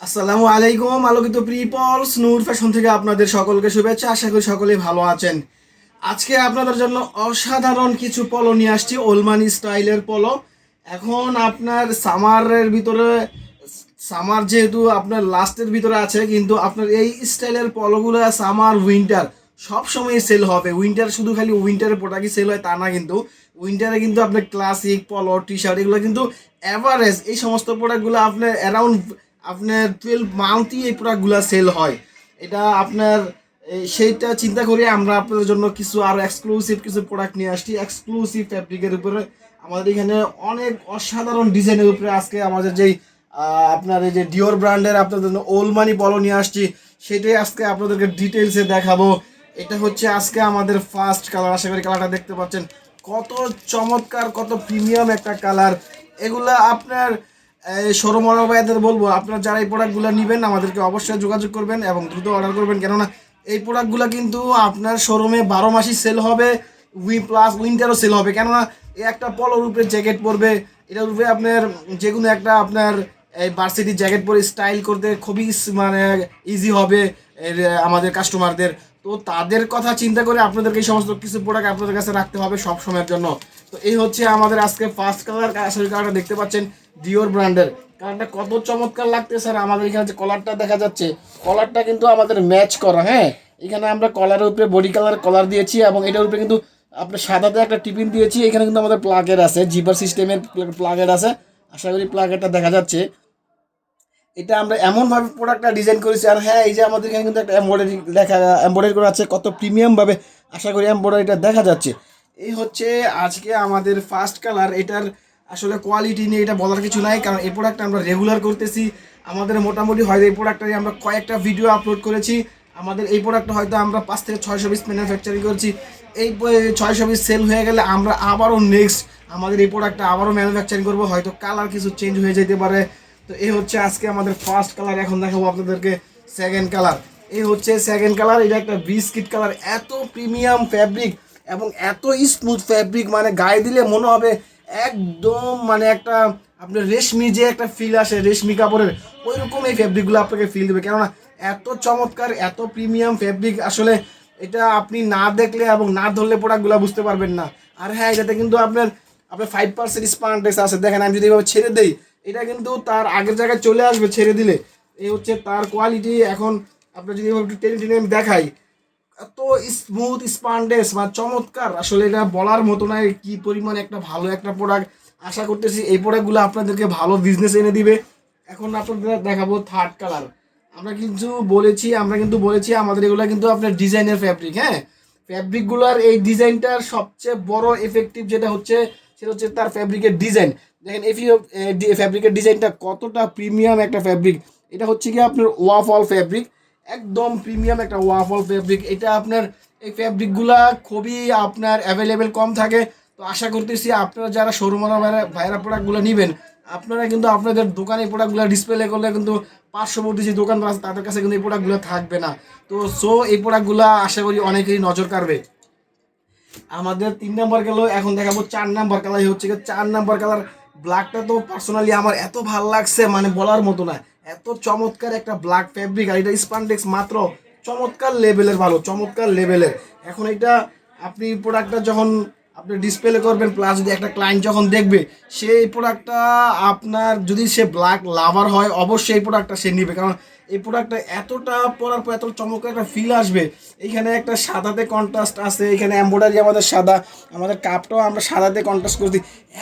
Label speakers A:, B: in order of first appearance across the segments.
A: আসসালামু আলাইকুম, আলোকিত প্রিপলস নূর ফ্যাশন থেকে আপনাদের সকলকে শুভেচ্ছা, আশা করি সকলেই ভালো আছেন। আজকে আপনাদের জন্য অসাধারণ কিছু পলো নিয়ে আসছি, ওলমানি স্টাইলের পলো এখন আপনার সামারের ভিতরে, সামার যেহেতু আপনার লাস্টের ভিতরে আছে, কিন্তু আপনার এই স্টাইলের পলোগুলো সামার উইন্টার সব সময় সেল হবে। উইন্টার শুধু খালি উইন্টারের প্রোডাক্টই সেল হয়, তা না কিন্তু। উইন্টারে কিন্তু আপনার ক্লাসিক পলো টি শার্ট এগুলো কিন্তু অ্যাভারেজ এই সমস্ত প্রোডাক্টগুলো আপনার অ্যারাউন্ড আপনার টুয়েলভ মান্থই এই প্রোডাক্টগুলো সেল হয়। এটা আপনার সেইটা চিন্তা করে আমরা আপনাদের জন্য কিছু আর এক্সক্লুসিভ কিছু প্রোডাক্ট নিয়ে আসছি। এক্সক্লুসিভ ফ্যাব্রিকের উপরে। আমাদের এখানে অনেক অসাধারণ ডিজাইনের উপরে আজকে আমাদের যেই আপনার এই যে ডিওর ব্র্যান্ডের আপনাদের জন্য ওলমানি পলো নিয়ে আসছি, সেটাই আজকে আপনাদেরকে ডিটেলসে দেখাবো। এটা হচ্ছে আজকে আমাদের ফার্স্ট কালার আশা করি কালারটা দেখতে পাচ্ছেন। কত চমৎকার, কত প্রিমিয়াম একটা কালার এগুলা আপনার শোরুম ভাইদের বলব, আপনারা যারা এই প্রোডাক্টগুলো নেবেন, আমাদেরকে অবশ্যই যোগাযোগ করবেন এবং দ্রুত অর্ডার করবেন। কেননা এই প্রোডাক্টগুলো কিন্তু আপনার শোরুমে বারো মাসই সেল হবে, উই প্লাস উইন্টারও সেল হবে। কেননা এই একটা পলোর উপরে জ্যাকেট পরবে এটার উপরে আপনার যে কোনো একটা আপনার এই ভার্সিটি জ্যাকেট পরে স্টাইল করতে খুবই মানে ইজি হবে আমাদের কাস্টমারদের তো তাদের কথা চিন্তা করে আপনাদেরকে এই সমস্ত কিছু প্রোডাক্ট আপনাদের কাছে রাখতে হবে সব সময়ের জন্য। তো এই হচ্ছে আমাদের আজকে ফার্স্ট কালার আসলে কালারটা দেখতে পাচ্ছেন ডিওর ব্র্যান্ডের কালারটা কত চমৎকার লাগতে স্যার আমাদের এখানে যে কলারটা দেখা যাচ্ছে কলারটা কিন্তু আমাদের ম্যাচ করা হ্যাঁ? এখানে আমরা কলারের উপরে বডি কালার কলার দিয়েছি এবং এটার উপরে কিন্তু আপনার সাদাতে একটা টিফিন দিয়েছি, এখানে কিন্তু আমাদের প্লাগের আছে জিপার সিস্টেমের প্লাগের আছে। আশা করি প্লাগেরটা দেখা যাচ্ছে। এটা আমরা এমনভাবে প্রোডাক্টটা ডিজাইন করেছি আর হ্যাঁ এই যে আমাদের এখানে কিন্তু একটা এমব্রয়ডারি লেখা এমব্রয়ডারি করা আছে, কত প্রিমিয়ামভাবে আশা করি এমব্রয়ডারিটা দেখা যাচ্ছে। এই হচ্ছে আজকে আমাদের ফার্স্ট কালার এটার আসলে কোয়ালিটি নিয়ে এটা বলার কিছু নাই, কারণ এই প্রোডাক্টটা আমরা রেগুলার করতেছি। আমাদের মোটামুটি হয়তো এই প্রোডাক্টটা আমরা কয়েকটা ভিডিও আপলোড করেছি। আমাদের এই প্রোডাক্টটা হয়তো আমরা পাঁচ থেকে ছয়শো পিস ম্যানুফ্যাকচারিং করছি। এই ছয়শো পিস সেল হয়ে গেলে আমরা আবারও নেক্সট আমাদের এই প্রোডাক্টটা আবারও ম্যানুফ্যাকচারিং করব, হয়তো কালার কিছু চেঞ্জ হয়ে যেতে পারে। তো এই হচ্ছে আজকে আমাদের ফার্স্ট কালার এখন দেখাবো আপনাদেরকে সেকেন্ড কালার এই হচ্ছে সেকেন্ড কালার এটা একটা বিস্কিট কালার এত প্রিমিয়াম ফ্যাব্রিক এবং এত স্মুথ ফ্যাব্রিক মানে গায়ে দিলে মনে হবে একদম মানে একটা আপনার রেশমি যে একটা ফিল আসে, রেশমি কাপড়ের ওই রকম এই ফ্যাব্রিকগুলো আপনাকে ফিল দেবে। কেননা এত চমৎকার, এত প্রিমিয়াম ফ্যাব্রিক আসলে এটা আপনি না দেখলে এবং না ধরলে প্রোডাক্টগুলো বুঝতে পারবেন না। আর হ্যাঁ এটাতে কিন্তু আপনার আপনার ফাইভ পার্সেন্ট স্পান্ডেস আছে। দেখেন, আমি যদি এভাবে ছেড়ে দেই এটা কিন্তু তার আগের জায়গায় চলে আসবে, ছেড়ে দিলে। এই হচ্ছে তার কোয়ালিটি এখন আপনার যদি একটু টেনে টেনে আমি দেখাই, এত স্মুথ স্পান্ডেস বা চমৎকার। আসলে এটা বলার মতো নয় কি পরিমাণ একটা ভালো একটা প্রোডাক্ট আশা করতেছি এই প্রোডাক্টগুলো আপনাদেরকে ভালো বিজনেস এনে দিবে। এখন আপনাদের দেখাবো থার্ড কালার আমরা কিন্তু বলেছি, আমরা কিন্তু বলেছি আমাদের এগুলো কিন্তু আপনার ডিজাইনের ফ্যাব্রিক হ্যাঁ? ফ্যাব্রিকগুলোর এই ডিজাইনটার সবচেয়ে বড় এফেক্টিভ যেটা হচ্ছে সেটা হচ্ছে তার ফ্যাব্রিকের ডিজাইন দেখেন এফি ফ্যাব্রিকের ডিজাইনটা কতটা প্রিমিয়াম একটা ফ্যাব্রিক এটা হচ্ছে কি আপনার ওয়াফল ফ্যাব্রিক একদম প্রিমিয়াম একটা ওয়াফল ফ্যাব্রিক এটা আপনার, এই ফ্যাব্রিকগুলা খুবই আপনার অ্যাভেলেবেল কম থাকে। তো আশা করতেছি আপনারা যারা শোরুমার ভাইরা প্রোডাক্টগুলো নেবেন, আপনারা কিন্তু আপনাদের দোকানে প্রোডাক্টগুলো ডিসপ্লে করলে কিন্তু পার্শ্ববর্তী যে দোকানদার আছে, তাদের কাছে কিন্তু এই প্রোডাক্টগুলো থাকবে না। তো সো এই প্রোডাক্টগুলো আশা করি অনেকেই নজর কাড়বে। আমাদের তিন নাম্বার গেল এখন দেখাবো চার নাম্বার কালার। হচ্ছে গিয়ে চার নাম্বার কালার। ব্ল্যাকটা তো পার্সোনালি আমার এত ভালো লাগছে মানে বলার মতো না। এত চমৎকার একটা ব্ল্যাক ফ্যাব্রিক আর এটা স্পান্ডেক্স মাত্র চমৎকার লেভেলের ভালো, চমৎকার লেভেলের এখন এটা আপনি প্রোডাক্টটা যখন আপনি ডিসপ্লে করবেন প্লাস যদি একটা ক্লায়েন্ট যখন দেখবে, সেই প্রোডাক্টটা আপনার যদি সে ব্ল্যাক লাভার হয়, অবশ্যই এই প্রোডাক্টটা সে নিবে। কারণ এই প্রোডাক্টটা এতটা পরার পর, এত চমৎকার একটা ফিল আসবে। এইখানে একটা সাদাতে কন্ট্রাস্ট আছে, এখানে এম্ব্রয়ডারি আমাদের সাদা, আমাদের কাপটাও আমরা সাদাতে কন্ট্রাস্ট করছি।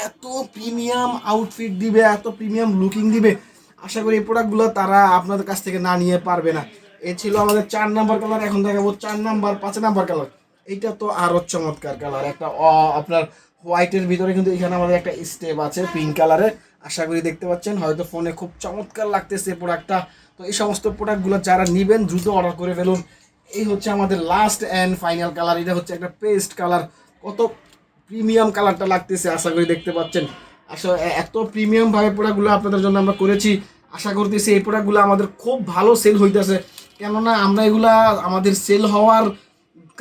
A: এত প্রিমিয়াম আউটফিট দিবে, এত প্রিমিয়াম লুকিং দিবে। আশা করি এই প্রোডাক্টগুলো তারা আপনাদের কাছ থেকে না নিয়ে পারবে না। এ ছিল আমাদের চার নাম্বার কালার এখন দেখাবো চার নাম্বার পাঁচ নাম্বার কালার এইটা তো আরও চমৎকার কালার একটা আপনার হোয়াইটের ভিতরে কিন্তু এখানে আমাদের একটা স্টেপ আছে পিঙ্ক কালারের আশা করি দেখতে পাচ্ছেন, হয়তো ফোনে খুব চমৎকার লাগতেছে প্রোডাক্টটা তো এই সমস্ত প্রোডাক্টগুলো যারা নেবেন, দ্রুত অর্ডার করে ফেলুন। এই হচ্ছে আমাদের লাস্ট অ্যান্ড ফাইনাল কালার এটা হচ্ছে একটা পেস্ট কালার কত প্রিমিয়াম কালারটা লাগতেছে, আশা করি দেখতে পাচ্ছেন। আসলে এত প্রিমিয়াম ভাবে প্রোডাক্টগুলো আপনাদের জন্য আমরা করেছি। আশা করতেছি এই প্রোডাক্টগুলো আমাদের খুব ভালো সেল হইতেছে। কেননা আমরা এগুলা, আমাদের সেল হওয়ার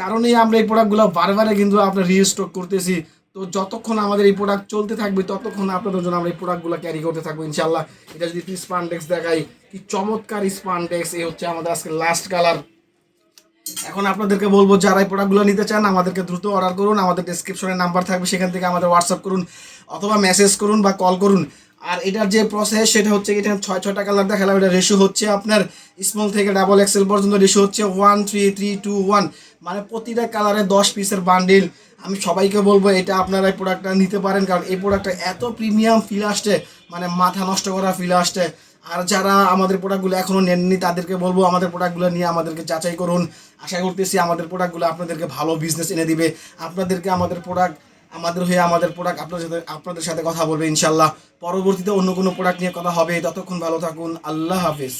A: কারণেই আমরা এই প্রোডাক্টগুলো বারবারে কিন্তু আপনার রিস্টক করতেছি। তো যতক্ষণ আমাদের এই প্রোডাক্ট চলতে থাকবে, ততক্ষণ আপনাদের জন্য আমরা এই প্রোডাক্টগুলো ক্যারি করতে থাকব ইনশাল্লাহ এটা যদি স্পানডেক্স দেখাই, কি চমৎকার স্পানডেক্স এই হচ্ছে আমাদের আজকে লাস্ট কালার এখন আপনাদেরকে বলব, যারা এই প্রোডাক্টগুলো নিতে চান, আমাদেরকে দ্রুত অর্ডার করুন। আমাদের ডিসক্রিপশনে নাম্বার থাকবে, সেখান থেকে আমাদের হোয়াটসঅ্যাপ করুন, অথবা মেসেজ করুন বা কল করুন। আর এটার যে প্রসেস সেটা হচ্ছে এটা ছয় ছয়টা কালার দেখালাম। এটা রেশিও হচ্ছে আপনার স্মল থেকে ডাবল এক্সেল পর্যন্ত রেশিও হচ্ছে one three three two one মানে প্রতিটা কালারে দশ পিসের বান্ডিল আমি সবাইকে বলব, এটা আপনারা এই প্রোডাক্টটা নিতে পারেন। কারণ এই প্রোডাক্টটা এত প্রিমিয়াম ফিল আসছে মানে মাথা নষ্ট করা ফিল আসছে। আর যারা আমাদের প্রোডাক্টগুলো এখনও নেননি, তাদেরকে বলব, আমাদের প্রোডাক্টগুলো নিয়ে আমাদেরকে যাচাই করুন। আশা করতেছি আমাদের প্রোডাক্টগুলো আপনাদেরকে ভালো বিজনেস এনে দিবে। আপনাদেরকে আমাদের প্রোডাক্ট আমাদের হয়ে আমাদের প্রোডাক্ট আপনাদের সাথে আপনাদের সাথে কথা বলবে ইনশাল্লাহ পরবর্তীতে অন্য কোনো প্রোডাক্ট নিয়ে কথা হবে। ততক্ষণ ভালো থাকুন। আল্লাহ হাফিজ।